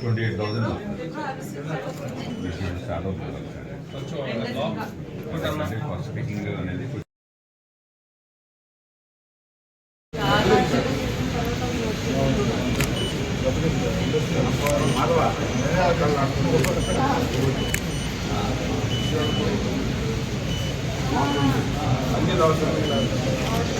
Twenty eight thousand start అవుతుంది first speaking అనేది అన్ని లాస్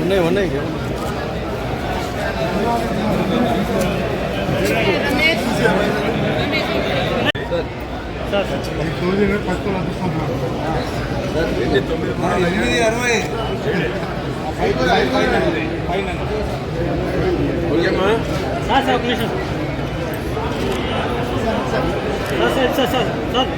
ఉన్నాయి ఉన్నాయి. ఎనిమిది అరవై ఓకేమ్మా sir sir sir sir sir sir sir రైతు రైతు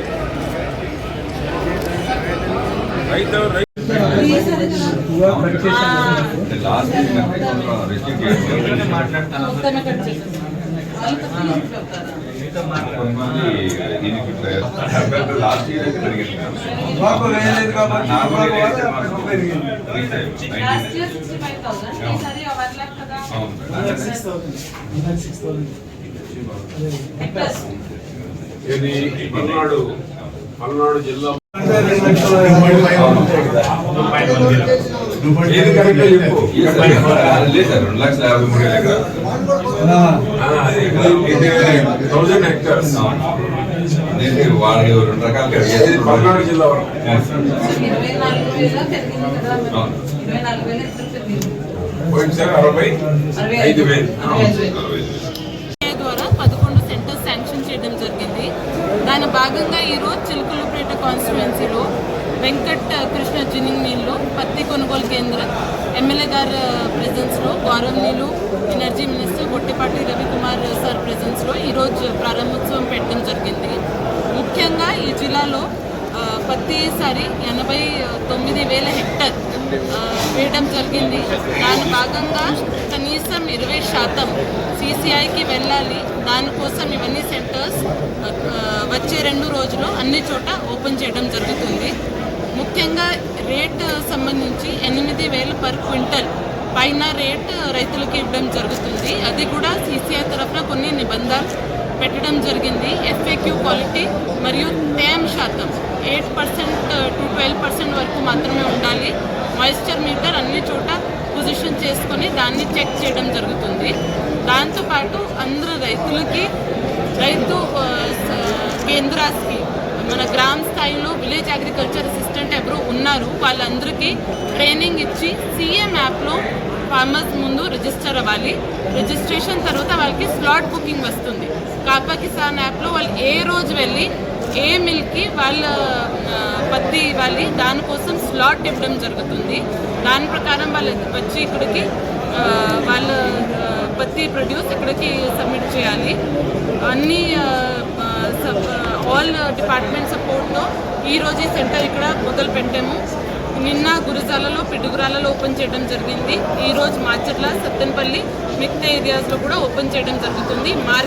లాస్ట్ ఇయర్ అయితే పెరిగింది ఇది పల్నాడు పల్నాడు జిల్లా ఏది కరెక్ట్ చెప్పు. ఈ సార్ లేదు సార్ రెండు లక్షల యాభై మూడు వేల ఎకరాలు. థౌసండ్ హెక్టర్స్ నేను వాళ్ళు రెండు రకాలుగా పల్నాడు జిల్లా వరకు పోయినసారి అరవై? ఐదు. వేలు. అరవై దాని భాగంగా ఈరోజు చిలుకలపేట కాన్స్టిట్యువెన్సీలో వెంకట్ కృష్ణ జిన్నింగ్ మిల్లు పత్తి కొనుగోలు కేంద్రం ఎమ్మెల్యే గారి ప్రెజెన్స్లో నీళ్ళు energy minister Gottipati Ravikumar sir ప్రెజెన్స్లో ఈరోజు ప్రారంభోత్సవం పెట్టడం జరిగింది. ముఖ్యంగా ఈ జిల్లాలో ప్రతిసారి ఎనభై తొమ్మిది వేల హెక్టర్ వేయడం జరిగింది. దాని భాగంగా కనీసం ఇరవై శాతం సీసీఐకి వెళ్ళాలి. దానికోసం ఇవన్నీ సెంటర్స్ వచ్చే రెండు రోజులు అన్ని చోట ఓపెన్ చేయడం జరుగుతుంది. ముఖ్యంగా రేట్ సంబంధించి ఎనిమిది వేలు పర్ క్వింటల్ పైన రేట్ రైతులకు ఇవ్వడం జరుగుతుంది. అది కూడా సీసీఐ తరఫున కొన్ని నిబంధనలు పెట్టడం జరిగింది. ఎఫ్ఏక్యూ క్వాలిటీ మరియు తేమ శాతం eight percent uh, to twelve percent వరకు మాత్రమే ఉండాలి. మాయిశ్చర్ మీటర్ అన్ని చోట పొజిషన్ చేసుకొని దాన్ని చెక్ చేయడం జరుగుతుంది. దాంతోపాటు అందరు రైతులకి రైతు uh, కేంద్రాస్కి మన గ్రామ స్థాయిలో విలేజ్ అగ్రికల్చర్ అసిస్టెంట్ ఎవరు ఉన్నారు వాళ్ళందరికీ ట్రైనింగ్ ఇచ్చి సీఎం యాప్లో ఫార్మర్స్ ముందు రిజిస్టర్ అవ్వాలి. రిజిస్ట్రేషన్ తర్వాత వాళ్ళకి స్లాట్ బుకింగ్ వస్తుంది. కాపా కిసాన్ యాప్లో వాళ్ళు ఏ రోజు వెళ్ళి ఏ మిల్కి వాళ్ళ పత్తి ఇవ్వాలి దానికోసం స్లాట్ ఇవ్వడం జరుగుతుంది. దాని ప్రకారం వాళ్ళు వచ్చి ఇక్కడికి వాళ్ళ పత్తి ప్రొడ్యూస్ ఇక్కడికి సబ్మిట్ చేయాలి. అన్ని ఆల్ డిపార్ట్మెంట్ సపోర్ట్తో ఈరోజు ఈ సెంటర్ ఇక్కడ మొదలు పెట్టాము. నిన్న గురిజాలలో పిడుగురాలలో ఓపెన్ చేయడం జరిగింది. ఈరోజు మార్చట్ల సత్తెనపల్లి మిగతా ఏరియాస్లో కూడా ఓపెన్ చేయడం జరుగుతుంది. మార్కెట్